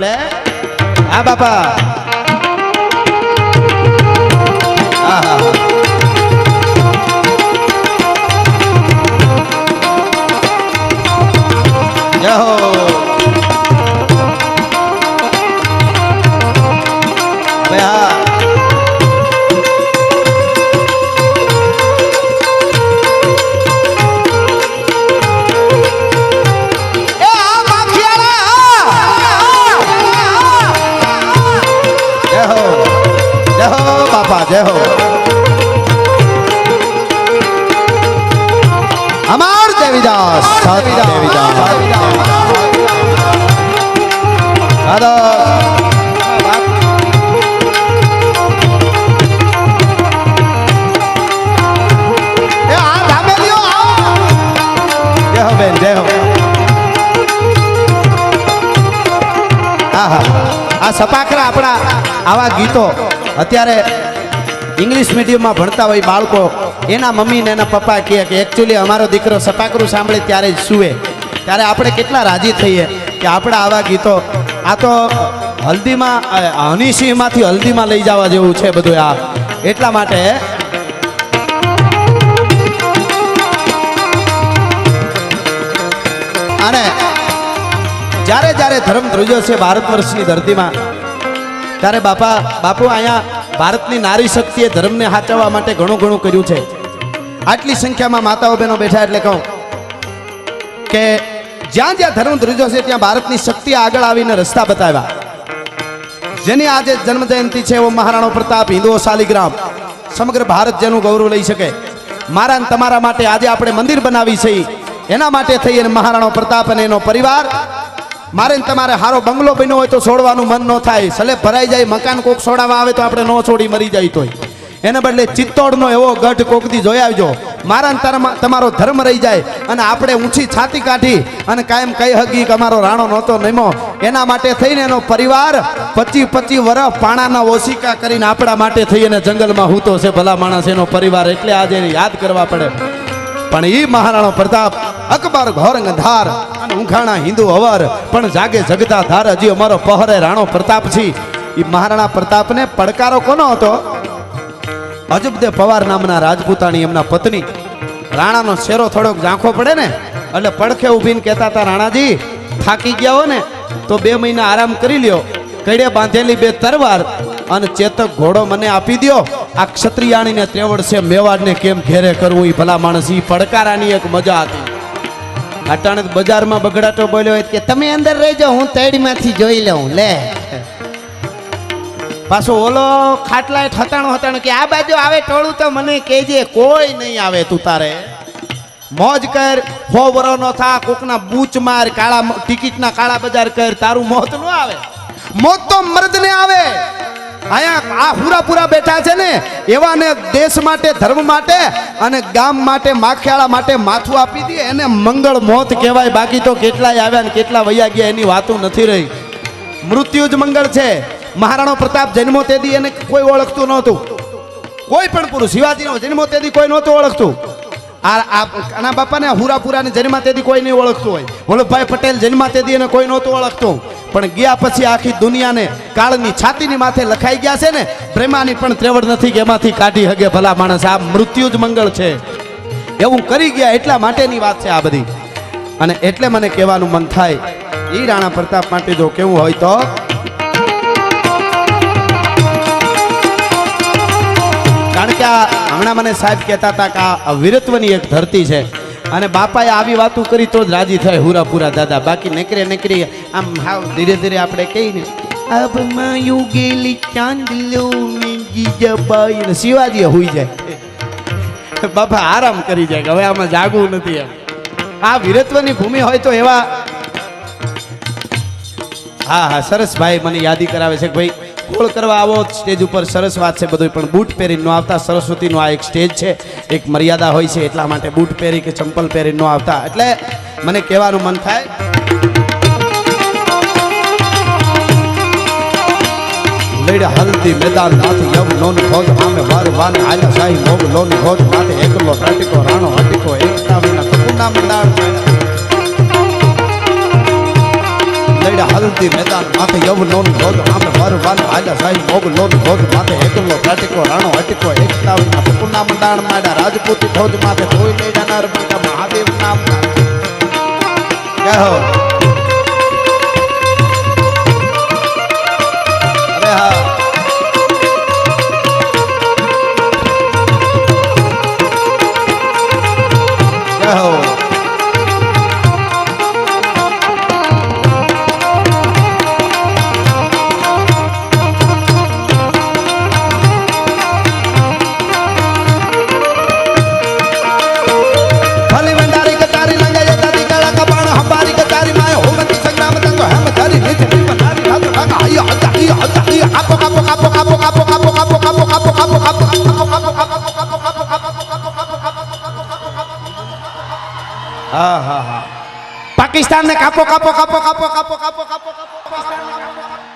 એટલે આ બાપા આહા. જય દેવીદાસ દેવીદાસ આ સપાખરા આપણા આવા ગીતો અત્યારે ઇંગ્લિશ મીડિયમમાં ભણતા હોય બાળકો એના મમ્મી ને એના પપ્પા કહે કે એકચ્યુઅલી અમારો દીકરો સપાકરું સાંભળે ત્યારે જ સૂવે. ત્યારે આપણે કેટલા રાજી થઈએ કે આપણા આવા ગીતો, આ તો હલ્દીમાં હનીસિંહમાંથી હલ્દીમાં લઈ જવા જેવું છે બધું આ. એટલા માટે અને જ્યારે જ્યારે ધર્મ ધ્રુજો છે ભારત વર્ષની ધરતીમાં, ત્યારે બાપા, બાપુ અહીંયા ભારતની નારી શક્તિએ ધર્મને હાચવવા માટે ઘણું ઘણું કર્યું છે. આટલી સંખ્યામાં માતાઓ બહેનો બેઠા એટલે કહું કે જ્યાં જ્યાં ધર્મ ધ્રુજો છે, ત્યાં ભારતની શક્તિ આગળ આવીને રસ્તા બતાવ્યા. જેની આજે જન્મ જયંતિ છે, એવો મહારાણો પ્રતાપ હિન્દુઓ શાલિગ્રામ. સમગ્ર ભારત જેનું ગૌરવ લઈ શકે. મારા તમારા માટે આજે આપણે મંદિર બનાવી છે. એના માટે થઈ અને મહારાણો પ્રતાપ અને એનો પરિવાર મારે ને તમારે હારો બંગલો બન્યો હોય તો છોડવાનું મન ન થાય. સલે ભરાઈ જાય, મકાન કોક છોડાવવા આવે તો આપણે ન છોડી મરી જાય તોય. એને બદલે ચિત્તોડનો એવો ગઢ કોકથી જોઈ આવજો. મારા તમારો ધર્મ રહી જાય અને આપણે ઊંચી છાતી કાઢી અને કાયમ કઈ હકી કે અમારો રાણો નહોતો નમો. એના માટે થઈને એનો પરિવાર પચી પચી વર્ષ પાણાના ઓશિકા કરીને આપણા માટે થઈ અને જંગલમાં હૂતો છે. ભલા માણસ એનો પરિવાર એટલે આજે યાદ કરવા પડે. પણ એ મહારાણો પ્રતાપ અકબર ઘોર ધાર અને ઉઘાણા હિન્દુ અવર પણ જાગે જગતા ધાર. હજી અમારો પહરે રાણો પ્રતાપ છે એ મહારાણા પ્રતાપને પડકારો કોનો હતો? અજબદે પવાર નામના રાજપૂતાણી એમના પત્ની. રાણાનો શેરો થોડોક ઝાંખો પડે ને, એટલે પડખે ઊભીને કહેતા હતા, રાણાજી, થાકી ગયા હો ને તો બે મહિના આરામ કરી લ્યો. કડે બાંધેલી બે તરવાર અને ચેતક ઘોડો મને આપી દ્યો. આ ક્ષત્રિયાણીને ત્રેવડ છે, મેવાડને કેમ ઘેરે કરવું? એ ભલા માણસ એ પડકારાની એક મજા હતી. અટાણે બજારમાં બગડાટો બોલ્યો હોય કે તમે અંદર રહેજો, હું તેડીમાંથી જોઈ લઉં, લે. પાછો ઓલો ખાટલા ઠતાણો હતાણો કે આ બાજુ આવે ટોળું તો મને કહેજે, કોઈ નહીં આવે તું તારે. મોજ કર, હો વરો નો થા, કોકના બૂચ માર, કાળા ટિકિટના કાળા બજાર કર, તારું મોત ન આવે. મોત તો મર્દને આવે. અહીંયા આ પૂરા પૂરા બેઠા છે ને, એવાને દેશ માટે, ધર્મ માટે અને ગામ માટે, માખિયાળા માટે માથું આપી દે, એને મંગળ મોત કહેવાય. બાકી તો કેટલાય આવ્યા ને કેટલા વૈયા ગયા એની વાતો નથી રહી. મૃત્યુ જ મંગળ છે. મહારાણો પ્રતાપ જન્મો તેથી એને કોઈ ઓળખતું નહોતું. કોઈ પણ પુરુષ, શિવાજીનો જન્મો તેથી કોઈ નહોતું ઓળખતું. આ આના બાપાને હુરાપુરાની જન્મ તેથી કોઈ નહીં ઓળખતું હોય. વલ્લભભાઈ પટેલ જન્મ તેથી એને કોઈ નહોતું ઓળખતું. પણ ગયા પછી આખી દુનિયાને કાળની છાતીની માથે લખાઈ ગયા છે ને, પ્રેમાની પણ ત્રેવડ નથી કે એમાંથી કાઢી હગે ભલા માણસ. આ મૃત્યુ જ મંગળ છે. એવું કરી ગયા એટલા માટેની વાત છે આ બધી. અને એટલે મને કહેવાનું મન થાય એ રાણા પ્રતાપ માટે જો કેવું હોય તો કારણ કે આ હમણાં મને સાહેબ કહેતા હતા કે આ વીરત્વની એક ધરતી છે. અને બાપાએ આવી વાતું કરી તો જ રાજી થાય હુરાપુરા દાદા. બાકી નીકળે નકરી આમ હાવ ધીરે ધીરે આપણે કહીને આબમાં યુગેલી ચાંદલો ને જીજાબાઈ શિવાજી હોઈ જાય. બાપા આરામ કરી જાય કે હવે આમાં જાગવું નથી એમ. આ વીરત્વની ભૂમિ હોય તો એવા હા હા, સરસ ભાઈ મને યાદી કરાવે છે ભાઈ કોળ કરવા આવો. સ્ટેજ ઉપર સરસ વાત છે બધું પણ બૂટ પહેરીને ન આવતા. સરસ્વતીનો આ એક સ્ટેજ છે. એક મર્યાદા હોય છે એટલા માટે બૂટ પહેરી કે ચંપલ પહેરી ન આવતા. એટલે મને કહેવાનું મન થાય લડ હલ્દી મેદાન નાથ, યમ લોન ભોજ આમે વાર વાન આલા સાહી મોગ લોન ભોજ માથે એકલો ટાટીકો રાણો હટીકો, એકતા વિના કપુના મંડાળ લડ્યા હલ્દી મેદાન માથે યમ લોન આમે માંડ્યા સાઈ મોગલો ભોગ માથે એકલો કાટકો રાણો હટકો એક તાવના પુના મંડાણ માંડ્યા રાજપૂતી ફોજ માથે ધોઈ લઈ જનાર મહાદેવ નામ જય પાકિસ્તાન ને કાપો કાપો કાપો કાપો કાપો કાપો કાપો કાપો